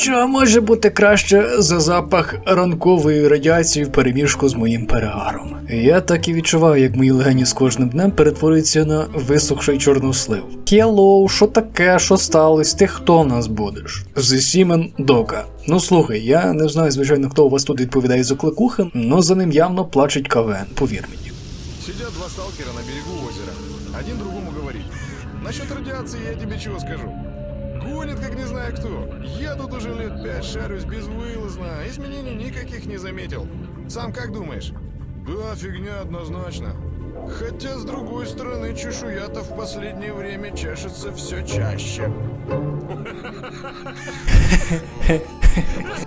Що може бути краще за запах ранкової радіації в переміжку з моїм перегаром? Я так і відчуваю, як мої легені з кожним днем перетворюються на висохший чорнослив. Хеллоу, що таке, що сталося? Ти хто в нас будеш? The Сімен Дока. Ну слухай, я не знаю, звичайно, хто у вас тут відповідає за кликухи, но за ним явно плачуть КВН, повір мені. Сидят два сталкера на берегу озера. Один другому говорит. Насчет радиации я тебе чего скажу. Гонит, как не знаю кто. Я тут уже лет пять шарюсь безвылазно. Изменений никаких не заметил. Сам как думаешь? Да, фигня однозначно. Хотя, с другой стороны, чешуя-то в последнее время чешется все чаще.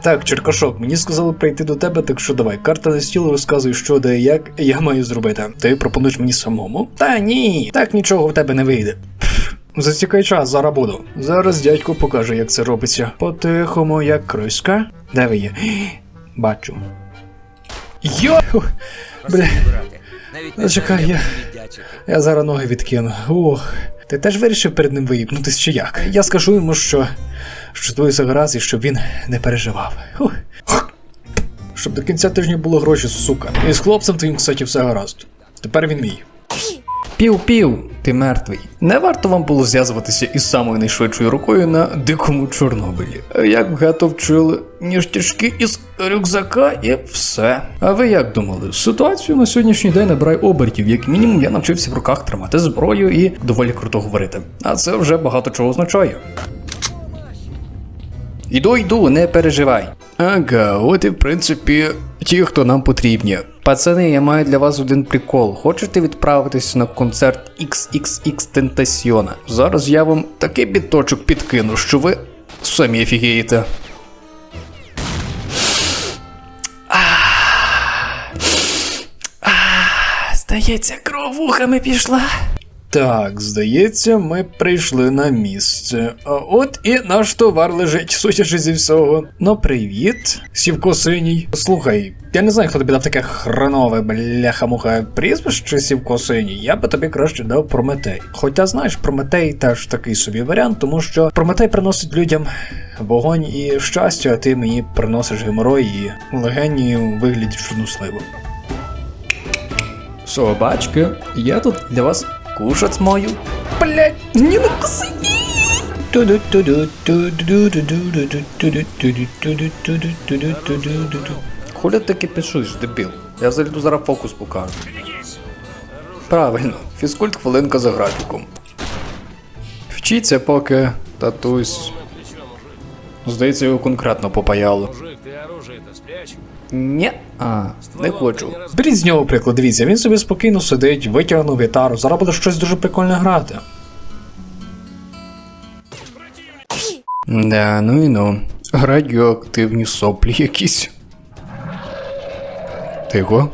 Так, Черкашок, мені сказали прийти до тебе, так що давай, карта на стіл розказуй, що де і як я маю зробити. Ти пропонуєш мені самому? Та ні, так нічого в тебе не вийде. Пф, Засікай час, зараз буду. Зараз дядько покаже, як це робиться. Потихому, як криська. Де ви є? Бачу. Йо! Бля, Зачекай, я- я зараз ноги відкину. Ох. Ти теж вирішив перед ним виїбнутись чи як? Я скажу йому, що, що твої гаразд і щоб він не переживав. Ух. Щоб до кінця тижня було гроші, сука. І з хлопцем твоїм, кстати, все гаразд. Тепер він мій. Пів-пів, ти мертвий. Не варто вам було зв'язуватися із самою найшвидшою рукою на дикому Чорнобилі. Як гето вчили, ніштячки із рюкзака і все. А ви як думали? Ситуацію на сьогоднішній день набирає обертів. Як мінімум, я навчився в руках тримати зброю і доволі круто говорити. А це вже багато чого означає. Іду, йду, не переживай. Ага, от і в принципі ті, хто нам потрібні. Пацани, я маю для вас один прикол. Хочете відправитися на концерт XXX Tentacion? Зараз я вам такий біточок підкину, що ви самі офігієте. Здається, кров вухами пішла. Так, здається, ми прийшли на місце. А от і наш товар лежить, судячи зі всього. Ну, привіт, сівко синій. Слухай, я не знаю, хто тобі дав таке хренове бляха-муха прізвище сівко синій. Я би тобі краще дав Прометей. Хоча знаєш, Прометей теж такий собі варіант, тому що Прометей приносить людям вогонь і щастя, а ти мені приносиш геморой і легені у вигляді чорносливу. Собачки, я тут для вас кушать мою. Блять, не накуси. Хуля таки пишеш, дебіл. Я зайду зараз фокус покажу. Правильно, фізкульт хвилинка за графіком. Вчіться поки, татусь. Здається, його конкретно попаяло. Ні, а, не хочу. Беріть з нього приклад, дивіться, він собі спокійно сидить, витягнув гітару, зараз буде щось дуже прикольне грати. Да, ну і ну. Радіоактивні соплі якісь. Тихо.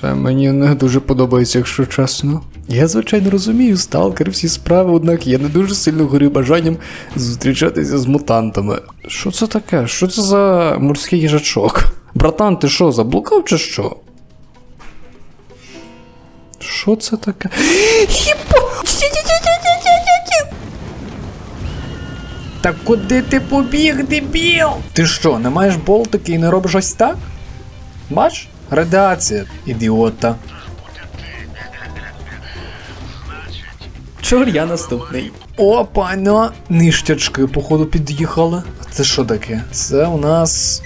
Це мені не дуже подобається, якщо чесно. Я, звичайно, розумію, сталкер, всі справи, однак я не дуже сильно горю бажанням зустрічатися з мутантами. Що це таке? Що це за морський їжачок? Братан, ти що, заблукав чи що? Що це таке? Та куди ти побіг, дебіл? Ти що, не маєш болтики і не робиш ось так? Бач? Радіація, ідіота. Чор я наступний. Опа, на ништячки, походу, під'їхали. А це що таке? Це у нас.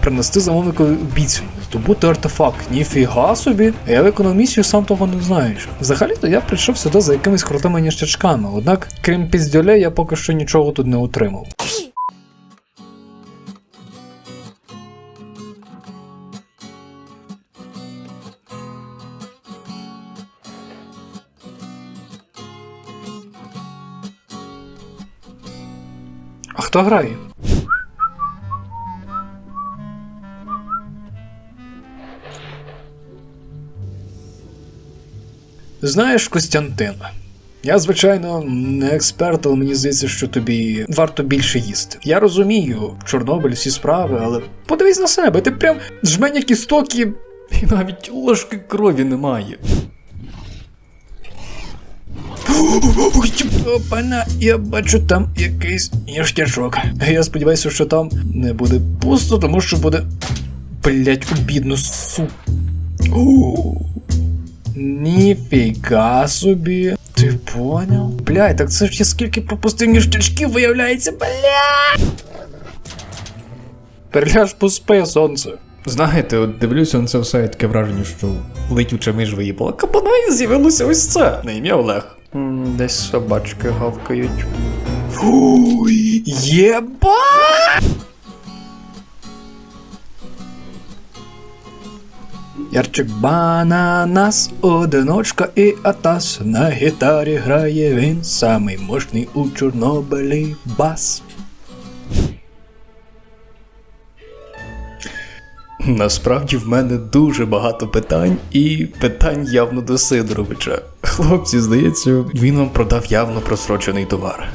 Принести замовникові обіцянку. Здобути артефакт. Ніфіга собі. Я виконав місію, сам того не знаючи. Взагалі-то я прийшов сюди за якимись крутими ніштячками, однак, крім піздюля, я поки що нічого тут не отримав. Хто грає? Знаєш, Костянтин, я, звичайно, не експерт, але мені здається, що тобі варто більше їсти. Я розумію, Чорнобиль, всі справи, але подивись на себе, ти прям жменя кісток і... і навіть ложки крові немає. Опана, я бачу там якийсь ніштячок. Я сподіваюся, що там не буде пусто, тому що буде. Блять, обідно, су. Ніфіга собі. Ти поняв? Блядь, так це ж я скільки пропустив ніштячків, виявляється, бля. Переляж поспи, сонце. Знаєте, от дивлюся на це все таке враження, що летюча між виїбала кабана і з'явилося ось це. На ім'я Олег. Десь собачки гавкають. Фуй, єба! Ярчик бананас, одиночка і атас. На гітарі грає він, самий мощний у Чорнобилі бас. Насправді в мене дуже багато питань, і питань явно до Сидоровича. Хлопці, здається, він вам продав явно просрочений товар.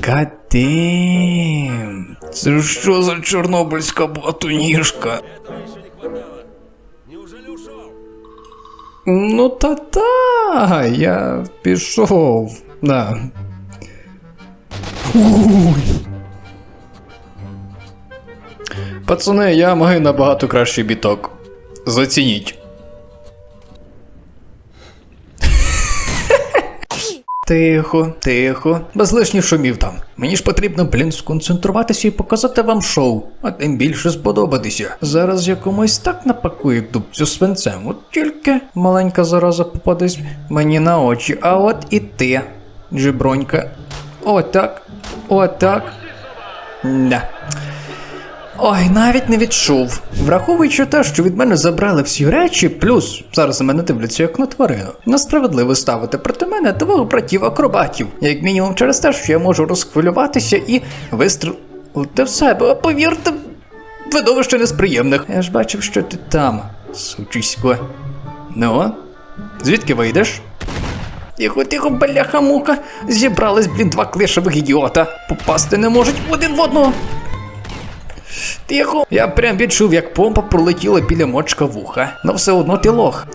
Катим. Це що за чорнобильська ушел? Ну та-та, я пішов. Да. Пацани, я маю набагато кращий біток. Зацініть. Тихо, тихо, без лишніх шумів там. Мені ж потрібно, блін, сконцентруватися і показати вам шоу, а тим більше сподобатися. Зараз я комусь так напакую дубцю свинцем, от тільки маленька зараза попадись мені на очі, а от і ти, джибронька. Отак, отак. Да. Ой, навіть не відчув. Враховуючи те, що від мене забрали всі речі, плюс зараз на мене дивляться як на тварину. Несправедливо ставити проти мене двох братів-акробатів, як мінімум через те, що я можу розхвилюватися і вистрілити в себе. Повірте, видовище не з приємних. Я ж бачив, що ти там, сучисько. Ну, звідки вийдеш? Тихо, тихо, бляха мука. Зібрались, блін, два клишевих ідіота. Попасти не можуть один в одного. Тихо. Я прям відчув, як помпа пролетіла біля мочка вуха. Но все одно ти лох.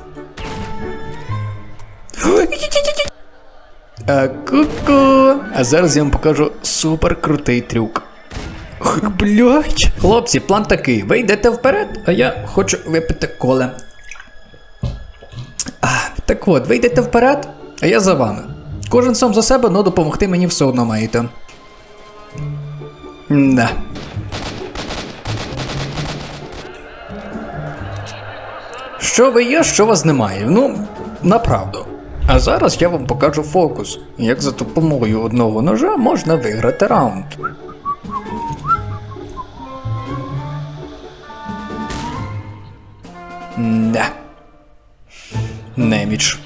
А ку-ку. А зараз я вам покажу супер крутий трюк. Блять. Хлопці, план такий. Ви йдете вперед, а я хочу випити коле. Так от, ви йдете вперед, а я за вами. Кожен сам за себе, но допомогти мені все одно маєте. Да. Що ви є, що вас немає. Ну, направду. А зараз я вам покажу фокус, як за допомогою одного ножа можна виграти раунд. Не. Неміч.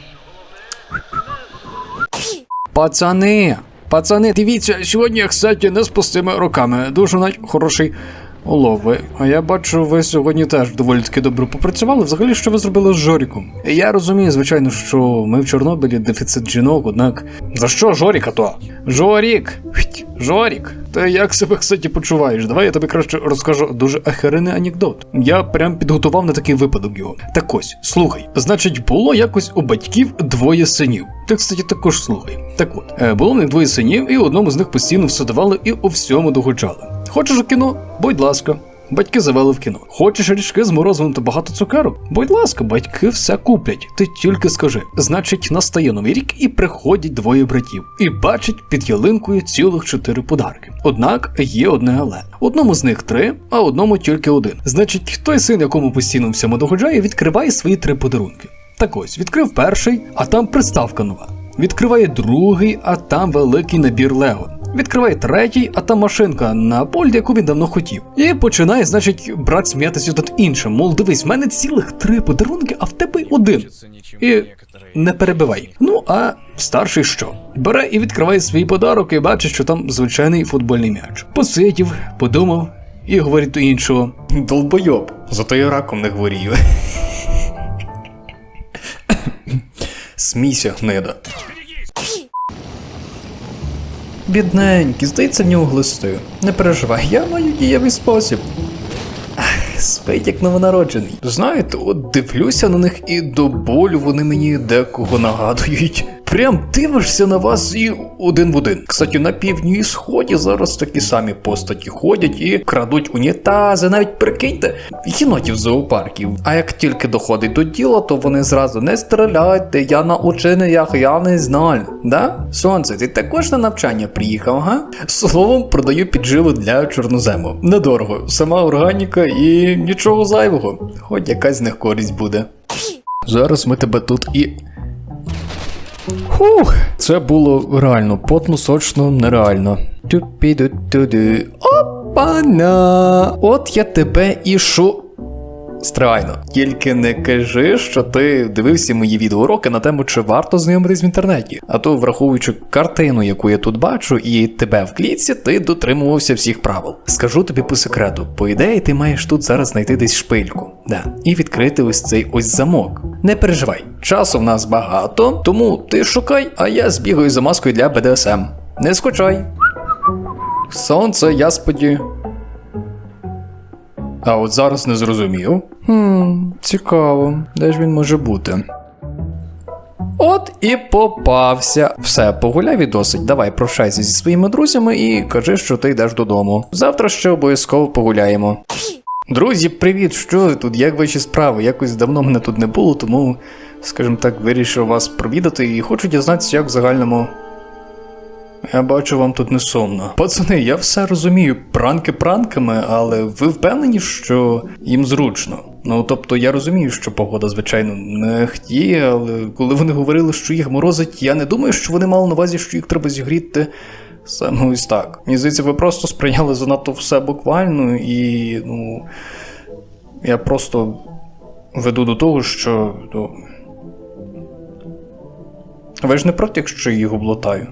Пацани! Пацани, дивіться, сьогодні кстати, не з пустими руками. Дуже навіть хороший улов. А я бачу, ви сьогодні теж доволі таки добре попрацювали. Взагалі, що ви зробили з Жоріком? Я розумію, звичайно, що ми в Чорнобилі дефіцит жінок, однак. За що Жоріка то? Жорік! Жорік! Ти як себе, кстати, почуваєш? Давай я тобі краще розкажу дуже ахеренний анекдот. Я прям підготував на такий випадок його. Так ось, слухай, значить, було якось у батьків двоє синів. Ти, кстати, також слухай. Так от, е, було в них двоє синів, і одному з них постійно все давали і у всьому догоджали. Хочеш у кіно? Будь ласка. Батьки завели в кіно. Хочеш річки з морозивом та багато цукерок? Будь ласка, батьки все куплять. Ти тільки скажи. Значить, настає новий рік і приходять двоє братів і бачать під ялинкою цілих чотири подарки. Однак є одне але. Одному з них три, а одному тільки один. Значить, той син, якому постійно всьому догоджає, відкриває свої три подарунки. Так ось, відкрив перший, а там приставка нова. Відкриває другий, а там великий набір Лего. Відкриває третій, а там машинка на польд, яку він давно хотів. І починає, значить, брат сміятися над іншим. Мол, дивись, в мене цілих три подарунки, а в тебе один. І не перебивай. Ну а старший що? Бере і відкриває свій подарок і бачить, що там звичайний футбольний м'яч. Посидів, подумав і говорить до іншого: Долбойоб, зато я раком не хворію. Смійся, гнида. Бідненький, здається, в нього глистою. Не переживай, я маю дієвий спосіб. Ах, спить як новонароджений. Знаєте, от дивлюся на них і до болю вони мені декого нагадують. Прям дивишся на вас і один в один. Кстати, на півдні і сході зараз такі самі постаті ходять і крадуть унітази, навіть прикиньте, єнотів зоопарків. А як тільки доходить до діла, то вони зразу не стріляйте, я на учениях, я не знаю. Да? Сонце, ти також на навчання приїхав, га? Словом, продаю підживу для чорнозему. Недорого, сама органіка і нічого зайвого. Хоч якась з них користь буде. Зараз ми тебе тут і. Фух, це було реально потно, сочно, нереально. Тупі-ду-ду-ду. Опана! От я тебе і шу. Страйно. Тільки не кажи, що ти дивився мої відеоуроки на тему, чи варто знайомитись в інтернеті. А то, враховуючи картину, яку я тут бачу, і тебе в клітці, ти дотримувався всіх правил. Скажу тобі по секрету, по ідеї, ти маєш тут зараз знайти десь шпильку. Да, і відкрити ось цей ось замок. Не переживай, часу в нас багато, тому ти шукай, а я збігаю за маскою для БДСМ. Не скучай. Сонце, я споді. А от зараз не зрозумів. Хм, цікаво, де ж він може бути? От і попався. Все, погуляв і досить. Давай прощайся зі своїми друзями і кажи, що ти йдеш додому. Завтра ще обов'язково погуляємо. Друзі, привіт! Що ви тут? Як ваші справи? Якось давно мене тут не було, тому, скажімо так, вирішив вас провідати і хочу дізнатися, як в загальному. Я бачу, вам тут не сумно. Пацани, я все розумію, пранки пранками, але ви впевнені, що їм зручно. Ну тобто я розумію, що погода, звичайно, не хтіє, але коли вони говорили, що їх морозить, я не думаю, що вони мали на увазі, що їх треба зігріти саме ось так. Мені здається, ви просто сприйняли занадто все буквально, і ну. Я просто веду до того, що. Ну, ви ж не проти, якщо їх облатаю?